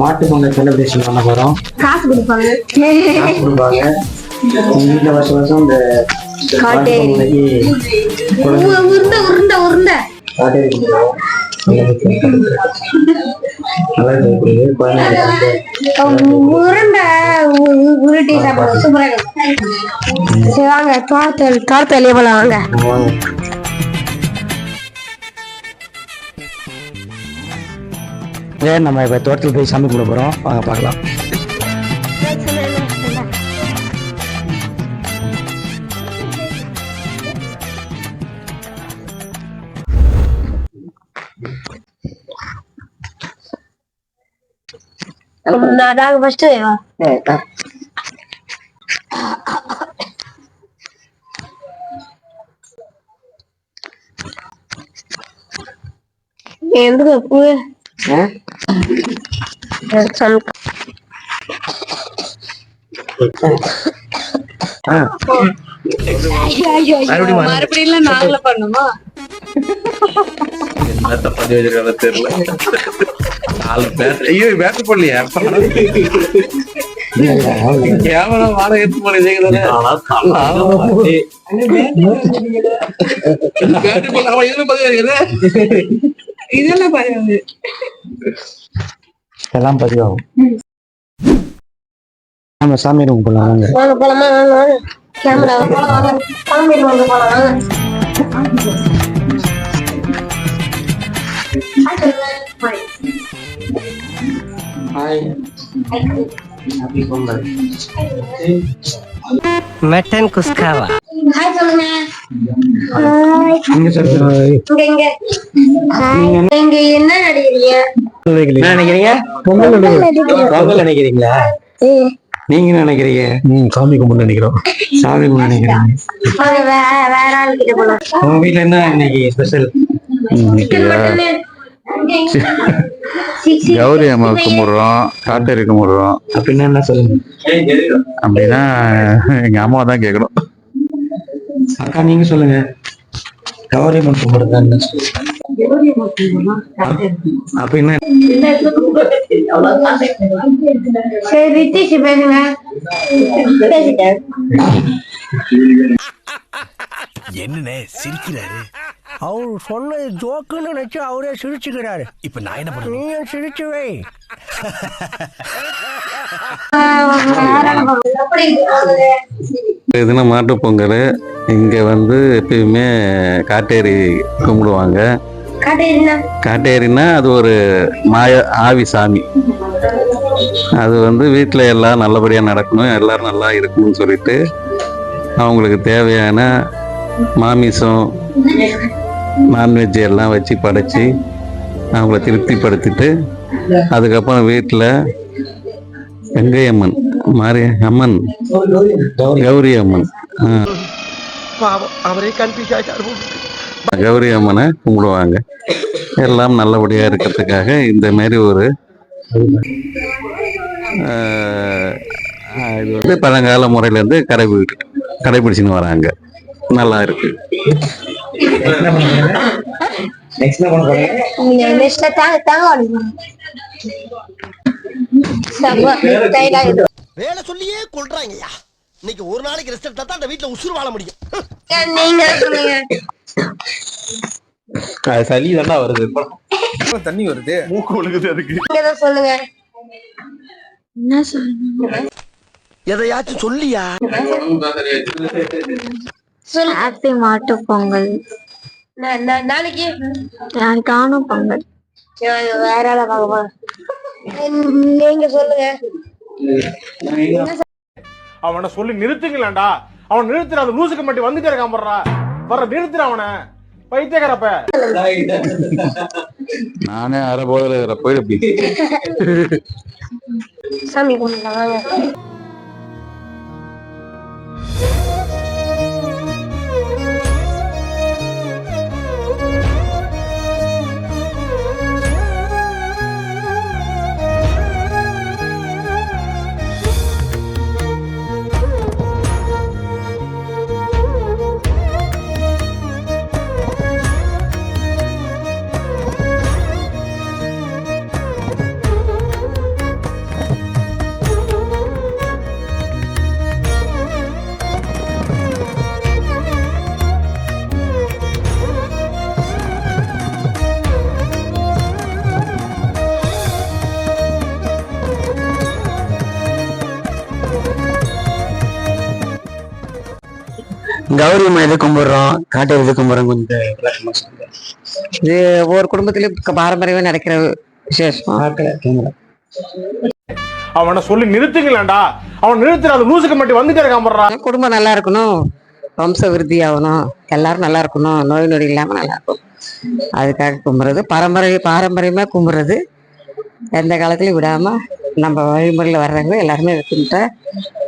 மாட்டு பொங்கல் செலிப்ரேஷன் பண்ண போறோம். காசு கொடுப்பாங்க. வீட்டுல வருஷம் வருஷம் இந்த உருண்டை உருண்டை உருண்டை. உருண்டை உருட்டி சாப்பிடுவோம் சூப்பரா இருக்கும் சரி வாங்க தோட்டல் எவ்வளோ வாங்க. வாங்க. ஏன் நம்ம இப்ப தோட்டத்தில் போய் சாமி கும்பிட போறோம் வாங்க பார்க்கலாம் நான் நாங்க ஃபர்ஸ்ட் ఎందుకు பூ ஆ. மறுபடியும் நாங்கள பண்ணுமா என்னத்த பண்ணி வச்சிருக்காங்க தெரியல. நாலு பேர். ஐயோ பேச போடலையா கேமரா வாடகை எடுத்து போன இதெல்லாம் பதிவு எல்லாம் பதிவாகும். நம்ம சாமி ரூம் போலாம் வாங்க. வாங்க போலாமா? வாங்க வாங்க. கேமரா சாமி வாங்க போலாம்? வாங்க ஹாய் ஹாப்பி பொங்கல் மட்டன் குஸ்காவா ஹாய் சொல்லுங்க இங்க இங்க இங்க. என்ன நடிக்கிறீங்க? என்ன நினைக்கிறீங்க பொங்கல் பொங்கல் நினைக்கிறீங்களா நீங்க என்ன நினைக்கிறீங்க சாமி கும்பிட்டு நினைக்கிறோம் சாமி கும்பிட்டு நினைக்கிறீங்க வாங்க வேற வேற ஆள் கிட்ட போலாம். உங்க வீட்ல என்ன இன்னைக்கு ஸ்பெஷல் கௌரி அம்மா கும்பிடுறோம் காட்டேரி கும்பிடுறோம். அப்படின்னா என்ன சொல்லுங்க? அப்படின்னா எங்க அம்மாவை தான் கேட்கணும் அக்கா நீங்க சொல்லுங்க. கௌரி அம்மன் கும்பிடுறதா என்ன சொல்லுங்க? அப்ப என்ன? சரி ரித்திஷ் பேசுங்க. பேசிட்டேன். என்னண்ணே சிரிக்கிறாரு? அவர் சொன்னது ஜோக்குன்னு நினைச்சு அவரே சிரிச்சுக்கிறாரு. இப்ப நான் என்ன பண்ணுவேன் நீயும் சிரிச்சு வை. இதுனா மாட்டு பொங்கல். இங்க வந்து எப்பயுமே காட்டேரி கும்பிடுவாங்க. காட்டேரினா காட்டேரின்னா அது ஒரு மாய ஆவி சாமி. அது வந்து வீட்டில் எல்லாம் நல்லபடியாக நடக்கணும் எல்லாரும் நல்லா இருக்கணும்னு சொல்லிட்டு அவங்களுக்கு தேவையான மாமிசம் நான்வெஜ் எல்லாம் வச்சு படைச்சி அவங்கள திருப்திப்படுத்திட்டு அதுக்கப்புறம் வீட்டில் வெங்கையம்மன் மாரி அம்மன் கௌரி அம்மன் கௌரி அம்மனை கும்பிடுவாங்க. எல்லாம் நல்லபடியாக இருக்கிறதுக்காக இந்த மாதிரி ஒரு இது வந்து பழங்கால முறையிலேருந்து கடைபி கடைபிடிச்சின்னு வராங்க. நல்லா இருக்கு. நெக்ஸ்ட் என்ன பண்ண போறீங்க? நெக்ஸ்ட்ல தாங்க தாங்க அடிக்கணும் டைலாக் வேலை சொல்லியே கொள்றாங்கய்யா இன்னைக்கு ஒரு நாளைக்கு ரெஸ்ட் எடுத்தா தான் அந்த வீட்டுல உசுறு வாழ முடியும். நீங்க சொல்லுங்க. சளி தானே வருது. தண்ணி வருது. மூக்கு ஒழுகுது அதுக்கு. நீங்க சொல்லுங்க. என்ன சொல்லுங்க எதையாச்சும் சொல்லியா? சொல்லு ஹாப்பி மாட்டு பொங்கல். நாளைக்கு? நாளைக்கு காணும் பொங்கல். வேற ஆளை பார்க்க நீங்க சொல்லுங்க. அவனை சொல்லி நிறுத்துங்களேன்டா அவன் நிறுத்துற அந்த லூசுக்கு மட்டும் வந்துட்டே இருக்கான் போடுறா வர நிறுத்துற அவனை. பைத்தியக்காரப்ப. நானே அரை போதில் போயிடு. சாமி கும்பிடலாம் கௌரி எது கும்பிடுறோம்? காட்டு எது கும்பிடுறோம் கொஞ்சம் விளக்கமா சொல்லுங்க. இது ஒவ்வொரு குடும்பத்திலயும் பாரம்பரியமா நடக்கிற விசேஷம். அவனை சொல்லி நிறுத்துங்களேன்டா. அவன் நிறுத்துற அந்த லூசுக்கு மட்டும் வந்துட்டே இருக்கான் குடும்பம் நல்லா இருக்கணும். வம்ச விருத்தி ஆகணும். எல்லாரும் நல்லா இருக்கணும். நோய் நொடி இல்லாம நல்லா இருக்கும். அதுக்காக கும்பிடுறது. பரம்பரை பாரம்பரியமா கும்பிடுறது. எந்த காலத்துலயும் விடாம நம்ம வழிமுறையில் வர்றவங்க எல்லாருமே கும்பிட்டா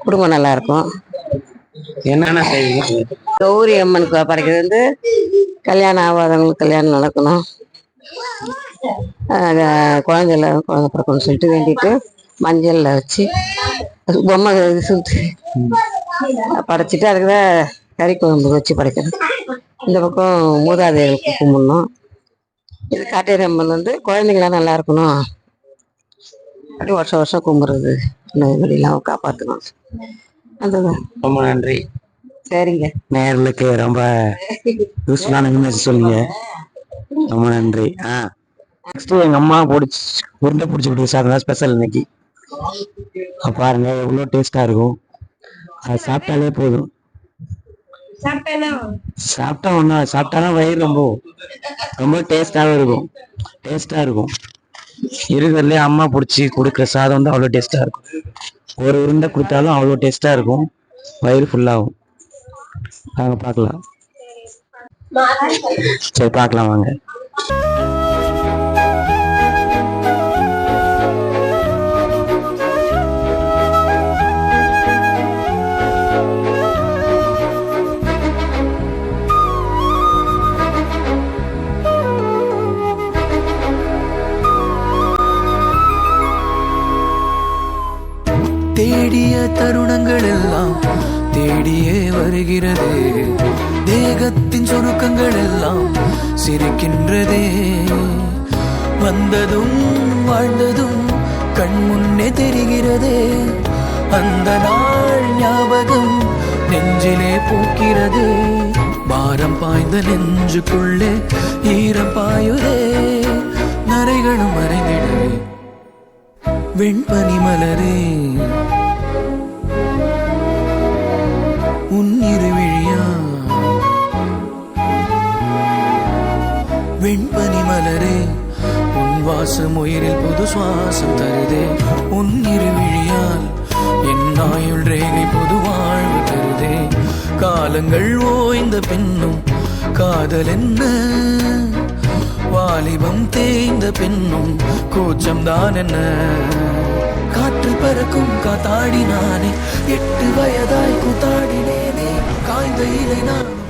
குடும்பம் நல்லா இருக்கும். என்னென்ன செய்வீங்க. கௌரி அம்மனுக்கு படைக்கிறது வந்து கல்யாணம் ஆகாதவங்களுக்கு கல்யாணம் நடக்கணும். குழந்தைல குழந்தை பிறக்கணும்னு சொல்லிட்டு வேண்டிட்டு மஞ்சள்ல வச்சு பொம்மை சுத்தி படைச்சிட்டு அதுக்கு தான் கறி குழம்பு வச்சு படைக்கிறது. இந்த பக்கம் மூதாதைகளுக்கு கும்பிடணும். இது காட்டேரி அம்மன் வந்து குழந்தைங்களாம் நல்லா இருக்கணும். அப்படி வருஷம் வருஷம் கும்பிடுறது. நோய்களெல்லாம் காப்பாற்றணும் அதுதான் ரொம்ப நன்றி. சரிங்க. நேயர்களுக்கு ரொம்ப யூஸ்ஃபுல்லான இன்ஃபர்மேஷன் சொன்னீங்க ரொம்ப நன்றி. ஆ. நெக்ஸ்ட் எங்க அம்மா பிடிச்சி உருண்டை பிடிச்சி கொடுத்து சார் ஸ்பெஷல் இன்னைக்கு. பாருங்க எவ்வளோ டேஸ்டா இருக்கும். அது சாப்பிட்டாலே போதும். சாப்பிட்டா ஒன்றா சாப்பிட்டாலும் வயிறு ரொம்ப ரொம்ப டேஸ்டாகவும் இருக்கும். டேஸ்டா இருக்கும். இருக்கிறதுலே அம்மா பிடிச்சி கொடுக்குற சாதம் வந்து அவ்வளோ டேஸ்ட்டாக இருக்கும். ஒரு உருண்டை கொடுத்தாலும் அவ்வளோ டேஸ்ட்டாக இருக்கும். வயிறு ஃபுல்லாகும் வாங்க பார்க்கலாம். சரி பார்க்கலாம் வாங்க. மேகத்தின் சுருக்கங்கள் எல்லாம் சிரிக்கின்றதே. வந்ததும் வாழ்ந்ததும் கண் முன்னே தெரிகிறதே. அந்த நாள் ஞாபகம் நெஞ்சிலே பூக்கிறது. பாரம் பாய்ந்த நெஞ்சுக்குள்ளே ஈரம் பாயுதே. நரைகளும் மறைந்திடவே வெண்பனி மலரே. வெண்பனி மலரே உன் வாசம் உயிரில் புது சுவாசம் தருதே. உன் இருவிழியால் என் ஆயுள் ரேகை புது வாழ்வு தருதே. காலங்கள் ஓய்ந்த பின்னும் காதல் என்ன? வாலிபம் தேய்ந்த பின்னும் கூச்சம் தான் என்ன? காற்று பறக்கும் காத்தாடினானே எட்டு வயதாய் கூத்தாடினேனே. காய்ந்த இலை நான்.